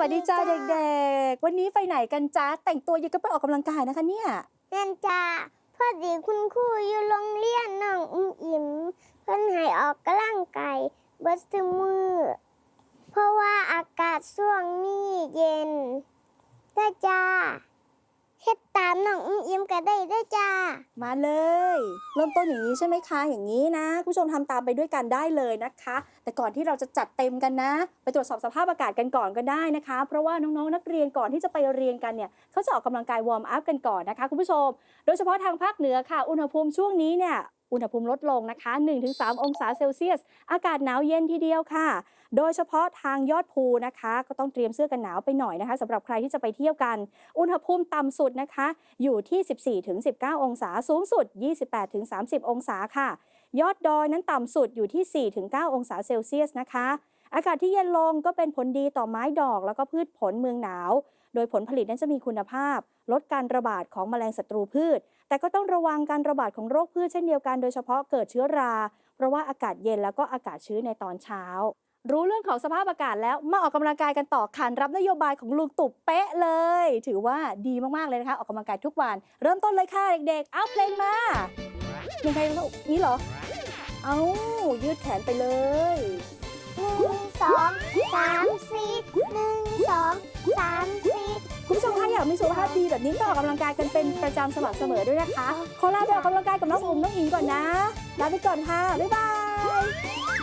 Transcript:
วัสดีจ้าเด็กๆ วันนี้ไปไหนกันจ้าแต่งตัวยังก็ไปออกกำลังกายนะคะเนี่ยนั่นจ้าพอดีคุณครูอยู่โรงเรียนน้องอุ้มอิ่มเพิ่นให้ออกกำลังกายเบิดซุมือ เพราะว่าอากาศช่วงนี้เย็นได้จ้าเฮ็ดตามน้องอุ้มอิมก็ได้ได้อจ้า มาเลย เริ่มต้นอย่างนี้ใช่ไหมคะ อย่างนี้นะ ผู้ชมทำตามไปด้วยกันได้เลยนะคะ แต่ก่อนที่เราจะจัดเต็มกันนะ ไปตรวจสอบสภาพอากาศกันก่อนก็ได้นะคะ เพราะว่าน้องๆนักเรียนก่อนที่จะไปเรียนกันเนี่ยเขาจะออกกำลังกายวอร์มอัพกันก่อนนะคะคุณผู้ชม โดยเฉพาะทางภาคเหนือค่ะ อุณหภูมิช่วงนี้เนี่ยอุณหภูมิลดลงนะคะ 1-3 องศาเซลเซียส อากาศหนาวเย็นทีเดียวค่ะ โดยเฉพาะทางยอดภูนะคะ ก็ต้องเตรียมเสื้อกันหนาวไปหน่อยนะคะสำหรับใครที่จะไปเที่ยวกัน อุณหภูมิต่ำสุดนะคะ อยู่ที่ 14-19 องศาสูงสุด 28-30 องศาค่ะ ยอดดอยนั้นต่ำสุดอยู่ที่ 4-9 องศาเซลเซียสนะคะ อากาศที่เย็นลงก็เป็นผลดีต่อไม้ดอก แล้วก็พืชผลเมืองหนาว โดยผลผลิตนั้นจะมีคุณภาพ ลดการระบาดของแมลงศัตรูพืช แต่ก็ต้องระวังการระบาดของโรคพืชเช่นเดียวกันโดยเฉพาะเกิดเชื้อรา เพราะว่าอากาศเย็นแล้วก็อากาศชื้นในตอนเช้า รู้เรื่องของสภาพอากาศแล้วมาออกกำลังกายกันต่อขานรับนโยบายของลุงตู่เป๊ะเลย ถือว่าดีมากๆเลยนะคะ ออกกำลังกายทุกวัน เริ่มต้นเลยค่ะเด็กๆ เอาเพลงมาเพลงใครลูกนี่เหรอ เอายืดแขนไปเลยหนึ่งสองสามสี่หนึ่งสองสามสี่คุณผู้ชมคะอยากมีสุขภาพดีแบบนี้ต้องออกกำลังกายกันเป็นประจำสม่ำเสมอด้วยนะคะขอลาไปออกกำลังกายกับน้องอุ๋มน้องอิงก่อนนะลาไปก่อนค่ะบ๊ายบาย